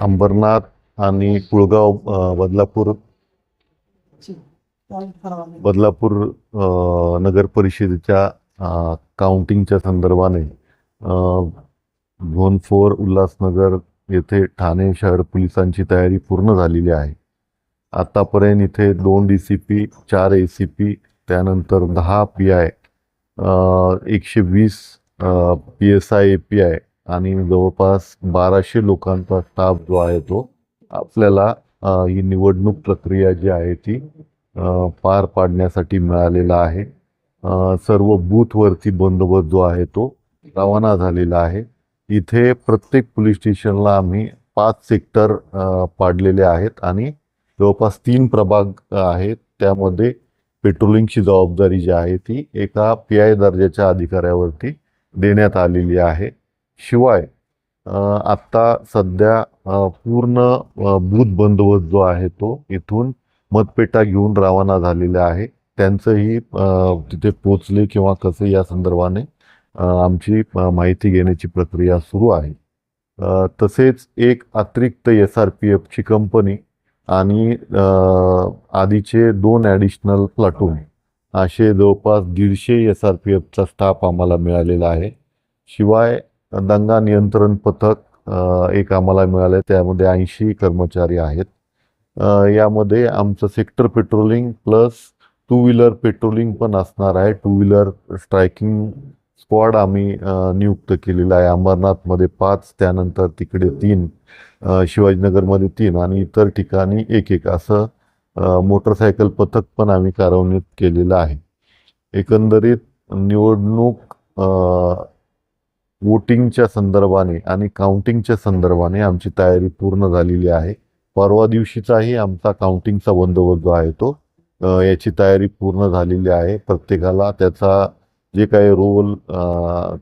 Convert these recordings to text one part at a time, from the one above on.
अंबरनाथ आणि कुळगाव बदलापूर. बदलापूर नगर परिषदेच्या काउंटिंगच्या संदर्भाने झोन फोर उल्हासनगर येथे ठाणे शहर पोलिसांची तयारी पूर्ण झालेली आहे. आतापर्यंत इथे दोन डी सी पी चार ए सी पी त्यानंतर दहा पी आय एकशे वीस P S I A P I आणि जवळपास बाराशे लोकांचा स्टाफ जो आहे तो आपल्याला ही निवडणूक प्रक्रिया जी आहे ती पार पाडण्यासाठी मिळालेला आहे. सर्व बूथवरती बंदोबस्त जो आहे तो रवाना झालेला आहे. इथे प्रत्येक पोलीस स्टेशनला आम्ही पाच सेक्टर पाडलेले आहेत आणि जवळपास तीन प्रभाग आहेत. त्यामध्ये पेट्रोलिंगची जबाबदारी जी आहे ती एका पी आय दर्जाच्या अधिकाऱ्यावरती देण्यात आलेली आहे. शिवाय आत्ता सध्या पूर्ण बूथ बंदोबस्त जो आहे तो इथून मतपेटा घेऊन रवाना झालेला आहे. त्यांचंही तिथे पोचले किंवा कसे या संदर्भाने आमची माहिती घेण्याची प्रक्रिया सुरू आहे. तसेच एक अतिरिक्त एस आर पी एफची कंपनी आणि आधीचे दोन ॲडिशनल प्लाटून असे जवळपास दीडशे एस आर पी एफचा स्टाफ आम्हाला मिळालेला आहे. शिवाय दंगा नियंत्रण पथक एक आम्हाला मिळालं आहे त्यामध्ये ऐंशी कर्मचारी आहेत. यामध्ये आमचं sector patrolling plus two wheeler patrolling पण असणार आहे. टू व्हीलर स्ट्रायकिंग स्क्वॉड आम्ही नियुक्त केलेला आहे. अंबरनाथमध्ये पाच त्यानंतर तिकडे तीन शिवाजीनगरमध्ये तीन आणि इतर ठिकाणी एक एक असं मोटरसायकल पथक पण आम्ही कार्यान्वित केलेलं आहे. एकंदरीत निवडणूक वोटिंगच्या संदर्भाने आणि काउंटिंगच्या संदर्भाने आमची तयारी पूर्ण झालेली आहे. परवा दिवशीचाही आमचा काउंटिंगचा बंदोबस्त जो आहे तो याची तयारी पूर्ण झालेली आहे. प्रत्येकाला त्याचा जे काही रोल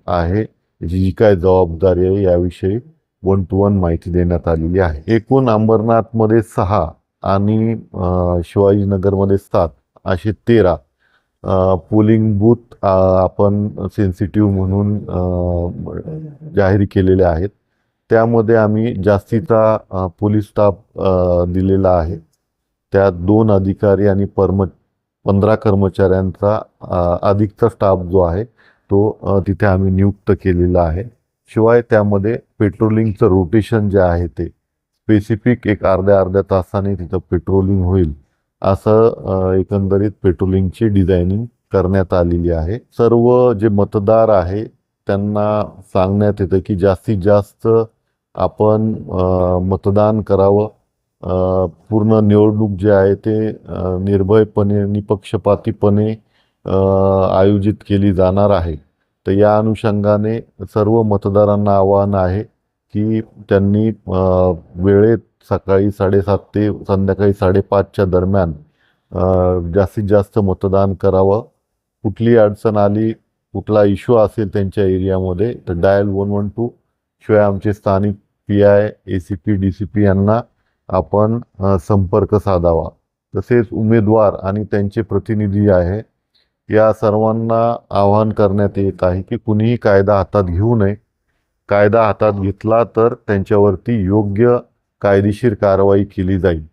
आहे जी जी काय जबाबदारी आहे याविषयी वन टू वन माहिती देण्यात आलेली आहे. एकूण अंबरनाथमध्ये सहा आणि शिवाजीनगरमध्ये सात असे तेरा पोलिंग बूथ आपण सेन्सिटिव्ह म्हणून जाहीर केलेले आहेत. त्यामध्ये आम्ही जास्तीचा पोलीस स्टाफ दिलेला आहे. त्यात दोन अधिकारी आणि परम पंधरा कर्मचाऱ्यांचा अधिकचा स्टाफ जो आहे तो तिथे आम्ही नियुक्त केलेला आहे. शिवाय त्यामध्ये पेट्रोलिंगचं रोटेशन जे आहे ते स्पेसिफिक एक अर्ध्या अर्ध्या तासाने तिथं पेट्रोलिंग होईल. असं एकंदरीत पेट्रोलिंगची डिझायनिंग करण्यात आलेली आहे. सर्व जे मतदार आहे त्यांना सांगण्यात येतं की जास्तीत जास्त आपण मतदान करावं. पूर्ण निवडणूक जे आहे ते निर्भयपणे निपक्षपातीपणे आयोजित केली जाणार आहे. तर या अनुषंगाने सर्व मतदारांना आवाहन आहे की त्यांनी वेळेत सकाळी साडेसात ते संध्याकाळी साडेपाचच्या दरम्यान जास्तीत जास्त मतदान करावं. कुठली अडचण आली कुठला इश्यू असेल त्यांच्या एरियामध्ये तर डायल वन वन टू शिवाय आमचे स्थानिक P I A C P D C P यांना आपण संपर्क साधावा. तसेच उमेदवार आणि त्यांचे प्रतिनिधी आहे या सर्वांना आवाहन करण्यात येत आहे की कुणीही कायदा हातात घेऊ नये. कायदा हातात घेतला तर त्यांच्यावरती योग्य कायदेशीर कारवाई केली जाईल.